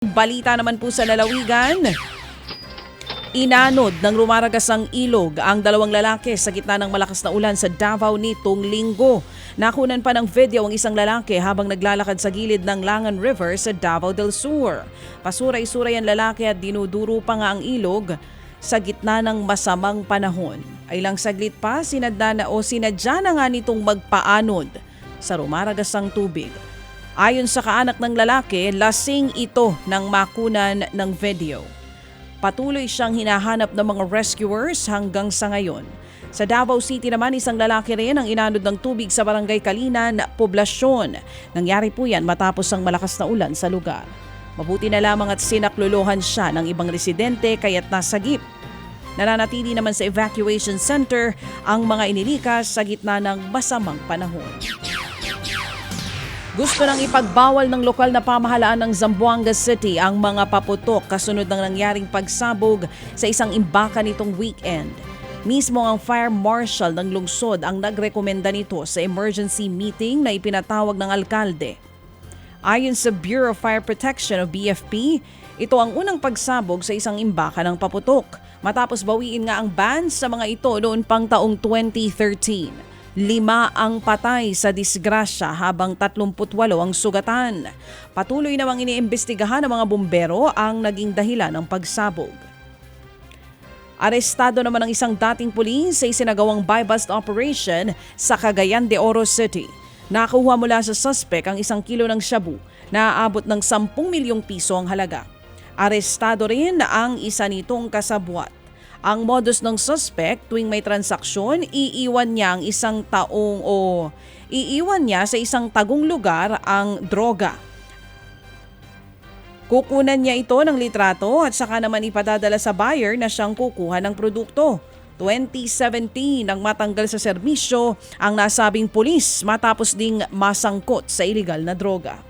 Balita naman po sa lalawigan. Inanod ng rumaragasang ilog ang dalawang lalaki sa gitna ng malakas na ulan sa Davao nitong linggo. Nakunan pa ng video ang isang lalaki habang naglalakad sa gilid ng Langan River sa Davao del Sur. Pasuray-suray ang lalaki at dinuduro pa nga ang ilog sa gitna ng masamang panahon. Ay lang saglit pa, sinadya na o sinadya na nga nitong magpaanod sa rumaragasang tubig. Ayon sa kaanak ng lalaki, lasing ito ng makunan ng video. Patuloy siyang hinahanap ng mga rescuers hanggang sa ngayon. Sa Davao City naman, isang lalaki rin ang inanod ng tubig sa barangay Kalinan, Poblasyon. Nangyari po yan matapos ang malakas na ulan sa lugar. Mabuti na lamang at sinakluluhan siya ng ibang residente kaya't nasagip. Nananatili naman sa evacuation center ang mga inilikas sa gitna ng masamang panahon. Gusto nang ipagbawal ng lokal na pamahalaan ng Zamboanga City ang mga paputok kasunod ng nangyaring pagsabog sa isang imbaka nitong weekend. Mismo ang fire marshal ng lungsod ang nagrekomenda nito sa emergency meeting na ipinatawag ng alkalde. Ayon sa Bureau of Fire Protection o BFP, ito ang unang pagsabog sa isang imbaka ng paputok matapos bawiin nga ang ban sa mga ito noon pang taong 2013. Lima ang patay sa disgrasya habang 38 ang sugatan. Patuloy namang iniimbestigahan ng mga bumbero ang naging dahilan ng pagsabog. Arestado naman ang isang dating pulis sa isinagawang buy-bust operation sa Cagayan de Oro City. Nakuha mula sa suspect ang isang kilo ng shabu na aabot ng 10 milyong piso ang halaga. Arestado rin ang isa nitong kasabwat. Ang modus ng suspect tuwing may transaksyon, iiwan niya ang isang taong o iiwan niya sa isang tagong lugar ang droga. Kukunan niya ito ng litrato at saka naman ipadadala sa buyer na siyang kukuha ng produkto. 2017 nang matanggal sa serbisyo ang nasabing pulis matapos ding masangkot sa iligal na droga.